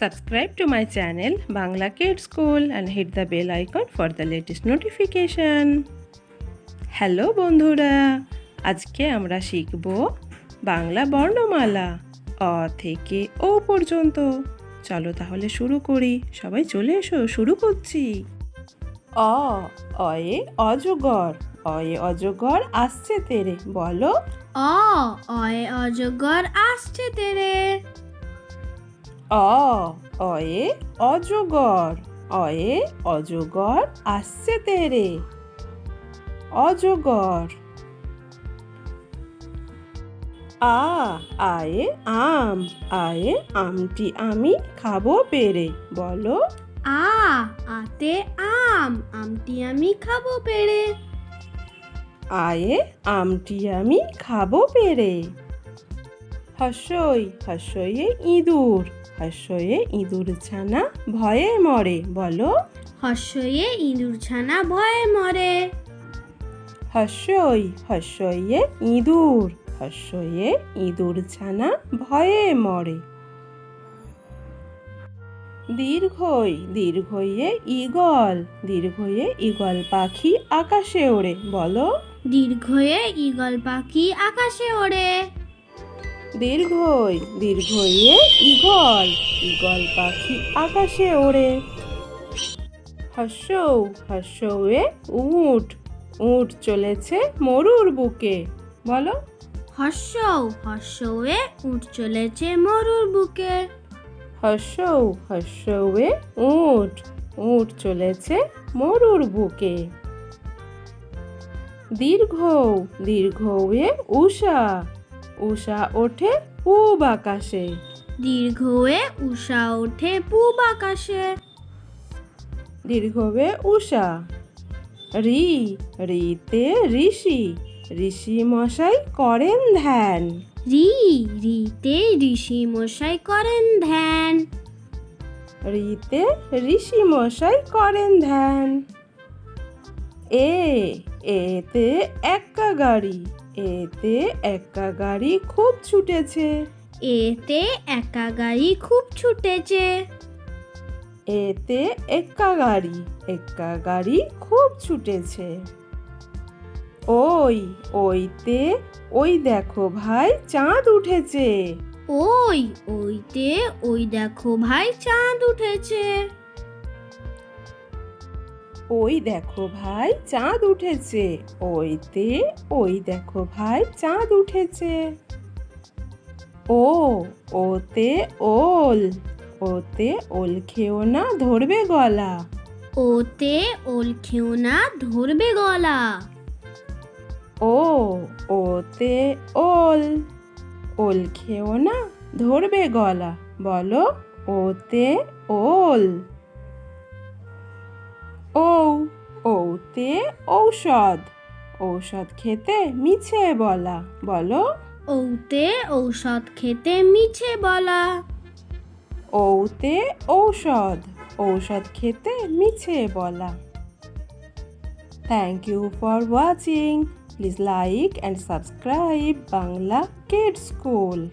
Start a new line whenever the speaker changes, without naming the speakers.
Subscribe to my channel, Bangla Kids School, and hit the bell icon for the latest notification. Hello বন্ধুরা। আজকে আমরা শিখব বাংলা বর্ণমালা, অ থেকে ও পর্যন্ত। চলো তাহলে শুরু করি। সবাই চলে এসো, শুরু করছি। অ, অয়ে অজগর অয়ে অজগর আসছে তেরে, বলো।
অ, অয়ে অজগর আসছে তেরে।
অ অয়ে অজগর অয়ে অজগর আসছে তেরে। অজগর। আ আয়ে আম আয়ে আমটি আমি খাব পেরে বলো?
আ আতে আম আমটি আমি খাব পেরে।
আয়ে আমটি আমি খাব পেরে। হর্ষই হর্ষয়ে ইঁদুর। হর্ষয়ে ইঁদুর ছানা ভয়ে মরে বলো।
হর্ষয়ে ইঁদুর ছানা ভয়ে মরে।
হর্ষই হর্ষয়ে ইঁদুর হর্ষয়ে ইঁদুর ছানা ভয়ে মরে। দীর্ঘই দীর্ঘয়ে ইগল দীর্ঘয়ে ইগল পাখি আকাশে ওড়ে বলো।
দীর্ঘয়ে ঈগল পাখি আকাশে ওড়ে।
দীর্ঘই দীর্ঘয়ে ইগল ইগল পাখি আকাশে ওড়ে। হর্ষৌ হর্ষৌয়ে উট উট চলেছে মরুর বুকে। বলো।
হর্ষ হর্ষয়ে উঠ চলেছে মরুর বুকে।
হর্ষৌ হর্ষৌয়ে উট উট চলেছে মরুর বুকে। দীর্ঘ দীর্ঘয়ে উষা উষা ওঠে পূব আকাশে।
দীর্ঘয়ে উষা ওঠে পূব আকাশে।
দীর্ঘবে উষা। রি রিতে ঋষি। ঋষি মশাই করেন ধ্যান।
রি রিতে ঋষি মশাই করেন ধ্যান।
রিতে ঋষি মশাই করেন ধ্যান। এ এতে এক্কা গাড়ি। এতে এক্কা গাড়ি খুব ছুটেছে।
এতে একা গাড়ি খুব ছুটেছে।
এতে এক্কা গাড়ি এক্কা গাড়ি খুব ছুটেছে। ওই ওইতে ওই দেখো ভাই চাঁদ উঠেছে।
ওই ওইতে ওই দেখো ভাই চাঁদ উঠেছে।
ওই দেখো ভাই চাঁদ উঠেছে। ওইতে ওই দেখো ভাই চাঁদ উঠেছে। ও ওতে ওল ওতে ওল খেও না ধরবে গলা।
ওতে ওল খেও না ধরবে গলা।
ও ওতে ওল ওল খেও না ধরবে গলা। বলো ওতে ওল। ও ওতে ঔষধ। ঔষধ খেতে মিছে বলা বলো।
ওতে ঔষধ খেতে মিছে বলা।
ওতে ঔষধ ঔষধ খেতে মিছে বলা। Thank you for watching please like and subscribe Bangla kid school